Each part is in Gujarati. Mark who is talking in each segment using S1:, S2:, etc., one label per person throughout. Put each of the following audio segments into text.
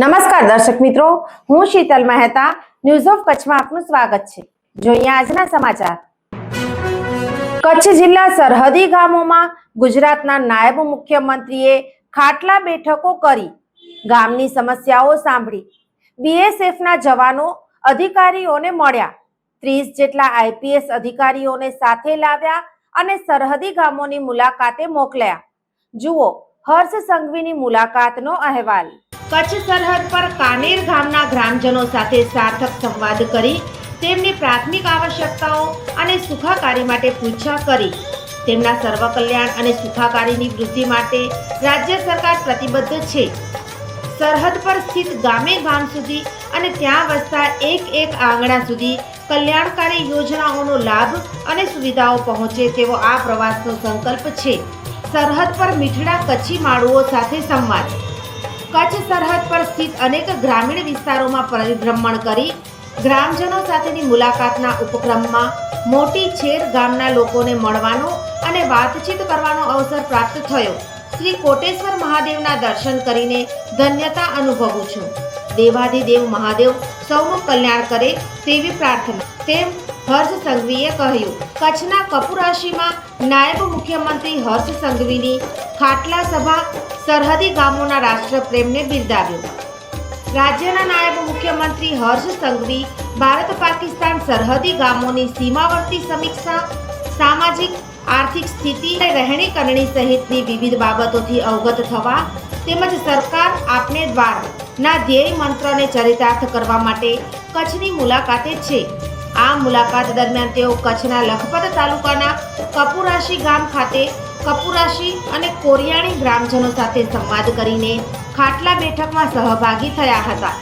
S1: નમસ્કાર દર્શક મિત્રો, હું શીતલ મહેતા ન્યૂઝ ઓફ કચ્છમાં આપનું સ્વાગત છે. જોઈએ આજના સમાચાર. કચ્છ જિલ્લા સરહદી ગામોમાં ગુજરાતના નાયબ મુખ્યમંત્રીએ ખાટલા બેઠકો કરી. ગામની સમસ્યાઓ સાંભળી. બીએસએફના જવાનો અધિકારીઓને મળ્યા. ત્રીસ જેટલા આઈપીએસ અધિકારીઓને સાથે લાવ્યા અને સરહદી ગામોની મુલાકાતે મોકલ્યા. જુઓ, હર્ષ સંઘવીની મુલાકાતનો અહેવાલ. કચ્છ સરહદ પર કાનેર ગામના ગ્રામજનો સાથે સાર્થક સંવાદ કરી તેમની પ્રાથમિક આવશ્યકતાઓ અને સુખાકારી માટે પૂછા કરી. તેમના સર્વકલ્યાણ અને સુખાકારીની વૃદ્ધિ માટે રાજ્ય સરકાર પ્રતિબદ્ધ છે. સરહદ પર સ્થિત ગામે ગામ સુધી અને ત્યાં વસતા એક એક આંગણા સુધી કલ્યાણકારી યોજનાઓનો લાભ અને સુવિધાઓ પહોંચે તેવો આ પ્રવાસનો સંકલ્પ છે. સરહદ પર મીઠડા કચ્છી માળુઓ સાથે સંવાદ. કચ્છ સરહદ પર સ્થિત અનેક ગ્રામીણ વિસ્તારોમાં પરિભ્રમણ કરી ગ્રામજનો સાથેની મુલાકાતના ઉપક્રમમાં મોટી છેર ગામના લોકોને મળવાનો અને વાતચીત કરવાનો અવસર પ્રાપ્ત થયો. શ્રી કોટેશ્વર મહાદેવના દર્શન કરીને ધન્યતા અનુભવું છું. દેવાધિદેવ મહાદેવ સૌનું કલ્યાણ કરે તેવી પ્રાર્થના. તેમ હર્ષ સંઘવીએ કહ્યું, કચ્છના કપુરાશીમાં નાયબ મુખ્યમંત્રી હર્ષ સંઘવીની ખાટલા સભા સરહદી ગામોના રાષ્ટ્રપ્રેમને બિરદાવ્યો. રાજ્યના નાયબ મુખ્યમંત્રી હર્ષ સંઘવી ભારત પાકિસ્તાન સરહદી ગામોની સીમાવર્તી સમીક્ષા, સામાજિક, આર્થિક સ્થિતિ અને રહેણી કરણી સહિતની વિવિધ બાબતોથી અવગત થવા તેમજ સરકાર આપને દ્વારના ધ્યેય મંત્રને ચરિતાર્થ કરવા માટે કચ્છની મુલાકાતે છે. આ મુલાકાત દરમિયાન તેઓ કચ્છના લખપત તાલુકાના કપુરાશી ગામ ખાતે કપુરાશી અને કોરિયાણી ગ્રામજનો સાથે સંવાદ કરીને ખાટલા બેઠકમાં સહભાગી થયા હતા.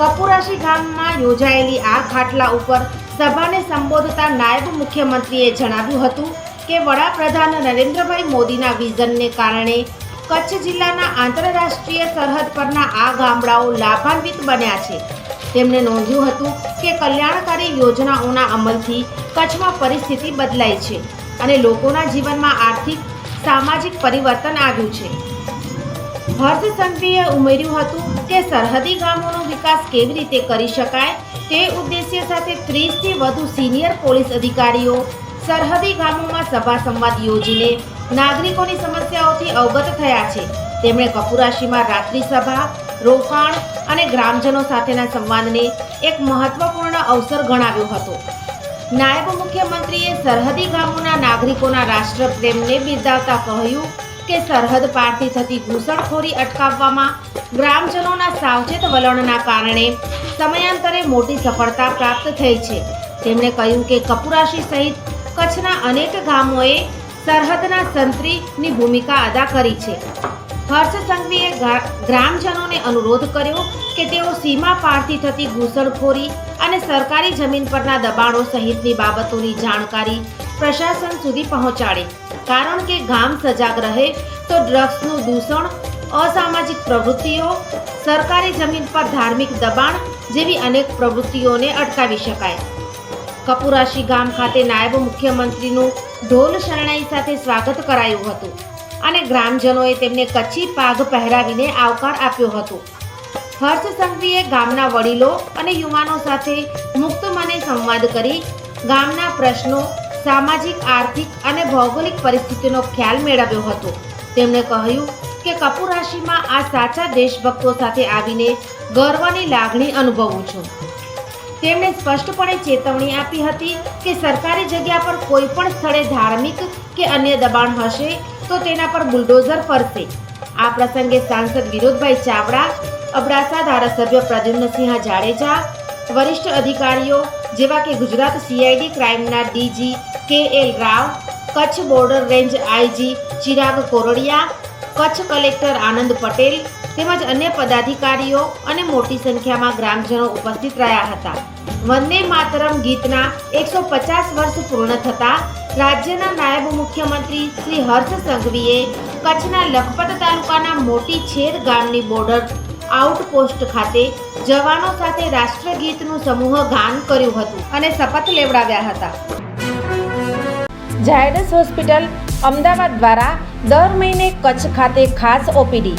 S1: કપુરાશી ગામમાં યોજાયેલી આ ખાટલા ઉપર સભાને સંબોધતા નાયબ મુખ્યમંત્રીએ જણાવ્યું હતું કે વડાપ્રધાન નરેન્દ્રભાઈ મોદીના વિઝનને કારણે કચ્છ જિલ્લાના આંતરરાષ્ટ્રીય સરહદ પરના આ ગામડાઓ લાભાન્વિત બન્યા છે. તેમણે નોંધ્યું હતું કે કલ્યાણકારી યોજનાઓના અમલથી કચ્છમાં પરિસ્થિતિ બદલાઈ છે અને લોકોના જીવનમાં આર્થિક, સામાજિક પરિવર્તન આવ્યું છે. હર્ષ સંઘવીએ ઉમેર્યું હતું કે સરહદી ગામોનો વિકાસ કેવી રીતે કરી શકાય તે ઉદ્દેશ્ય સાથે ત્રીસથી વધુ સિનિયર પોલીસ અધિકારીઓ સરહદી ગામોમાં સભા સંવાદ યોજીને નાગરિકોની સમસ્યાઓથી અવગત થયા છે. તેમણે કપુરાશીમાં રાત્રિ સભા રોકાણ અને ગ્રામજનો સાથેના સંવાદને એક મહત્વપૂર્ણ અવસર ગણાવ્યો હતો. નાયબ મુખ્યમંત્રીએ સરહદી ગામોના નાગરિકોના રાષ્ટ્રપ્રેમને બિરદાવતા કહ્યું કે સરહદ પારથી થતી ઘૂસણખોરી અટકાવવામાં ગ્રામજનોના સાવચેત વલણના કારણે સમયાંતરે મોટી સફળતા પ્રાપ્ત થઈ છે. તેમણે કહ્યું કે કપુરાશી સહિત કચ્છના અનેક ગામોએ સરહદના સંત્રીની ભૂમિકા અદા કરી છે. હર્ષ સંઘવીએ ગ્રામજનોને અનુરોધ કર્યો કે તેઓ સીમા પારથી થતી ઘૂસણખોરી અને સરકારી જમીન પરના દબાણો સહિતની બાબતોની જાણકારી પ્રશાસન સુધી પહોંચાડે. કારણ કે ગામ સજાગ રહે તો ડ્રગ્સનું દૂષણ, અસામાજિક પ્રવૃત્તિઓ, સરકારી જમીન પર ધાર્મિક દબાણ જેવી અનેક પ્રવૃત્તિઓને અટકાવી શકાય. કપુરાશી ગામ ખાતે નાયબ મુખ્યમંત્રીનું ઢોલ શરણાઈ સાથે સ્વાગત કરાયું હતું. અને ગ્રામજનોએ તેમને કચ્છી પાઘ પહેરાવીને આવકાર આપ્યો હતો. હર્ષ સંઘવીએ ગામના વડીલો અને યુવાનો સાથે મુક્ત મને સંવાદ કરી ગામના પ્રશ્નો, સામાજિક, આર્થિક અને ભૌગોલિક પરિસ્થિતિનો ખ્યાલ મેળવ્યો હતો. તેમણે કહ્યું કે કપૂરાશીમાં આ સાચા દેશભક્તો સાથે આવીને ગર્વની લાગણી અનુભવું છું. તેમણે સ્પષ્ટપણે ચેતવણી આપી હતી કે સરકારી જગ્યા પર કોઈ પણ સ્થળે ધાર્મિક કે અન્ય દબાણ હશે તો તેના પર બુલડોઝર ફરશે. આ પ્રસંગે સાંસદ વિનોદભાઈ ચાવડા, અબડાસા ધારાસભ્ય પ્રદ્યુમ્નસિંહ જાડેજા, વરિષ્ઠ અધિકારીઓ જેવા કે Gujarat CID ક્રાઇમના DG K L Rao, Kutch border range IG Chirag Koradia, Kutch collector Anand Patel તેમજ અન્ય પદાધિકારીઓ અને મોટી સંખ્યામાં ગ્રામજનો ઉપસ્થિત રહ્યા હતા. વંદે માતરમ ગીતના એકસો પચાસ વર્ષ પૂર્ણ થતા રાજ્યના નાયબ મુખ્યમંત્રી શ્રી હર્ષ સંઘવીએ કચ્છના લખપત તાલુકાના મોટી છેર ગામની બોર્ડર આઉટપોસ્ટ ખાતે જવાનો સાથે રાષ્ટ્રગીતનું સમૂહ ગાન કર્યું હતું અને શપથ લેવડાવ્યા હતા. ઝાયડસ હોસ્પિટલ અમદાવાદ દ્વારા દર મહિને કચ્છ ખાતે ખાસ OPD